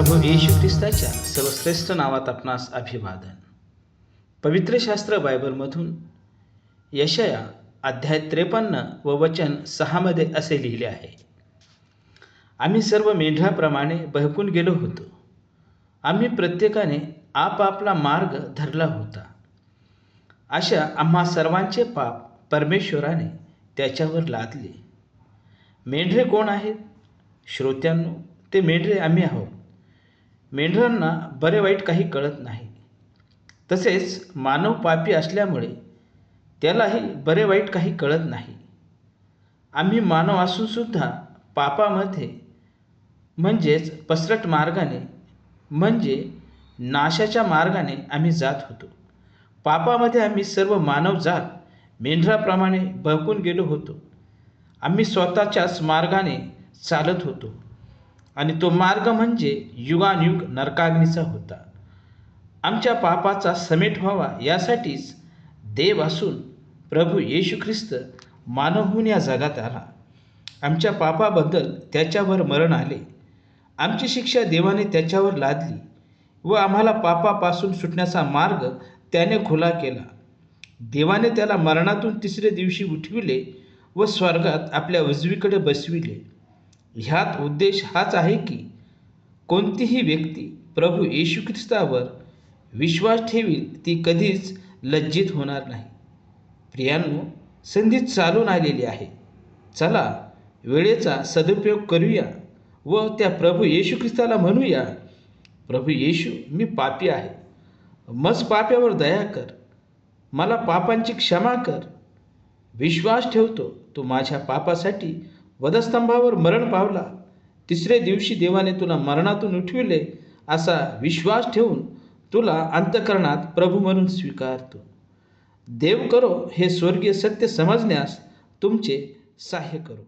प्रभू ईशू ख्रिस्ताच्या सर्वश्रेष्ठ नावात आपणास अभिवादन. पवित्र शास्त्र बायबलमधून यशया अध्याय त्रेपन्न व वचन सहामध्ये असे लिहिले आहे. आम्ही सर्व मेंढ्याप्रमाणे बहकून गेलो होतो. आम्ही प्रत्येकाने आपापला मार्ग धरला होता. अशा आम्हा सर्वांचे पाप परमेश्वराने त्याच्यावर लादले. मेंढरे कोण आहेत? श्रोत्यांनो ते मेंढरे आम्ही आहोत. मेंढरांना बरे वाईट काही कळत नाही. तसेच मानव पापी असल्यामुळे त्यालाही बरे वाईट काही कळत नाही. आम्ही मानव असूनसुद्धा पापामध्ये म्हणजेच पसरट मार्गाने म्हणजे नाशाच्या मार्गाने आम्ही जात होतो. पापामध्ये आम्ही सर्व मानवजात मेंढराप्रमाणे बहकून गेलो होतो. आम्ही स्वतःच्याच मार्गाने चालत होतो. आणि तो मार्ग म्हणजे युगानयुग नरकाग्नीचा होता. आमच्या पापाचा समेट व्हावा यासाठीच देव असून प्रभू येशू ख्रिस्त मानव होऊन या जगात आला. आमच्या पापाबद्दल त्याच्यावर मरण आले. आमची शिक्षा देवाने त्याच्यावर लादली व आम्हाला पापापासून सुटण्याचा मार्ग त्याने खुला केला. देवाने त्याला मरणातून तिसऱ्या दिवशी उठविले व स्वर्गात आपल्या उजवीकडे बसविले. ह्यात उद्देश हाच आहे की कोणतीही व्यक्ती प्रभू येशू ख्रिस्तावर विश्वास ठेवील ती कधीच लज्जित होणार नाही. प्रियांनो संधी चालून आलेली आहे. चला वेळेचा सदुपयोग करूया व त्या प्रभू येशू ख्रिस्ताला म्हणूया प्रभू येशू मी पापी आहे. मज पाप्यावर दया कर. मला पापांची क्षमा कर. विश्वास ठेवतो तू माझ्या पापासाठी वधस्तंभावर मरण पावला. तिसऱ्या दिवशी देवाने तुला मरणातून उठविले असा विश्वास ठेवून तुला अंतकरणात प्रभू म्हणून स्वीकारतो. देव करो हे स्वर्गीय सत्य समजण्यास तुमचे सहाय्य करो.